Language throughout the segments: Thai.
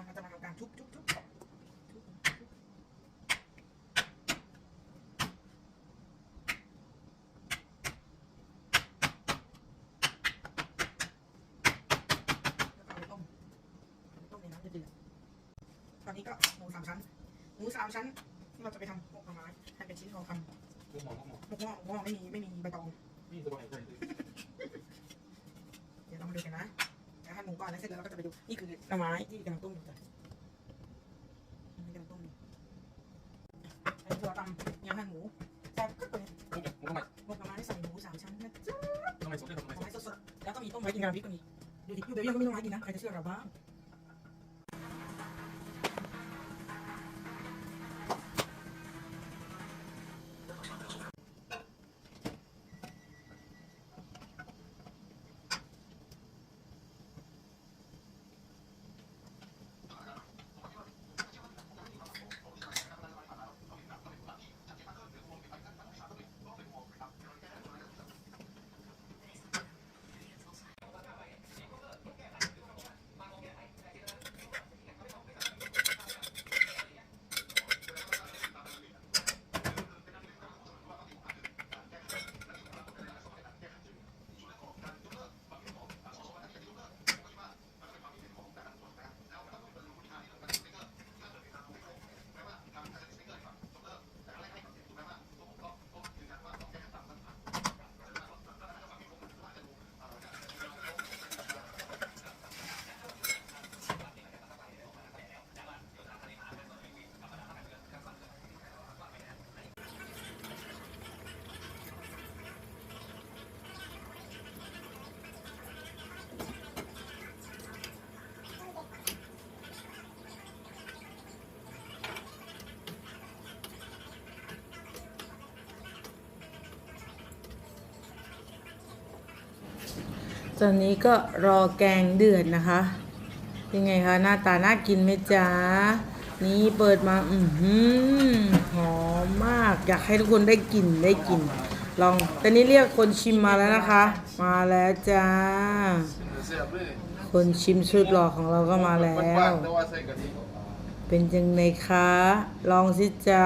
นะเราจะมาทำการทุบทุบทุบตอนนี้ก็หมูสามชั้น หมูสามชั้นที่เราจะไปทำหมกหน่อไม้ให้เป็นชิ้นทองคำหมกหม้อหมกหม้อหมกหม้อไม่มีไม่มีใบตองนี่สบายใจเลย เดี๋ยวเรามาดูกันนะเดี๋ยวให้หมูก่ อนแล้วเสร็จแล้วเราก็จะไปดู นี่คือหน่อไม้ที่กำลังต้มอยู่จ้ะนี่กำลังต้มอยู่อันนี้ตัวตำยำหั่นหมูแซ่บก็เป็นลูกหมอทำไมหมกหน่อไม้ใส่หมูสามชั้นนะจ๊ะทำไมสดได้ทำไมน่อไม้สดแล้วก็มีต้มไม้กินงานพริกก็มีดูดิอยู่เดี๋ยวยังก็มีต้มไม้กินนะใครจะเชื่อเราบ้าง ตอนนี้ก็รอแกงเดือดนะคะ ยังไงคะหน้าตาน่ากินไหมจ๊ะ นี่เปิดมา อือหือหอมมาก อยากให้ทุกคนได้กลิ่นได้กลิ่นลองตอนนี้เรียกคนชิมมาแล้วนะคะ มาแล้วจ้าเสียบเลยคนชิมชุดหล่อของเราก็มาแล้วแต่ว่าใส่กะทิเป็นยังไงคะ ลองสิจ๊ะ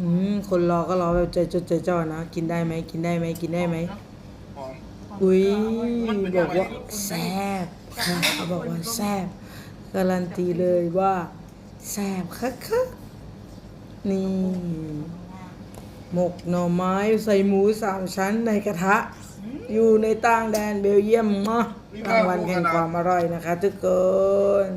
อืมคนรอก็รอแบบใจจดใจจ่อนะ กินได้ไหมกินได้ไหมกินได้ไหมห อุ้ยบอกว่าแซ่บค่ะเขาบอกว่าแซ่บการันตีเลยว่าแซ่บคักคักๆนี่หมกหน่อไม้ใส่หมูสามชั้นในกระทะ อยู่ในต่างแดนเบลเยียมมะรางวัลแห่งความอร่อยนะคะทุกคน